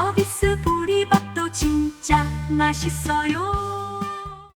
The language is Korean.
허비스 보리밥도 진짜 맛있어요.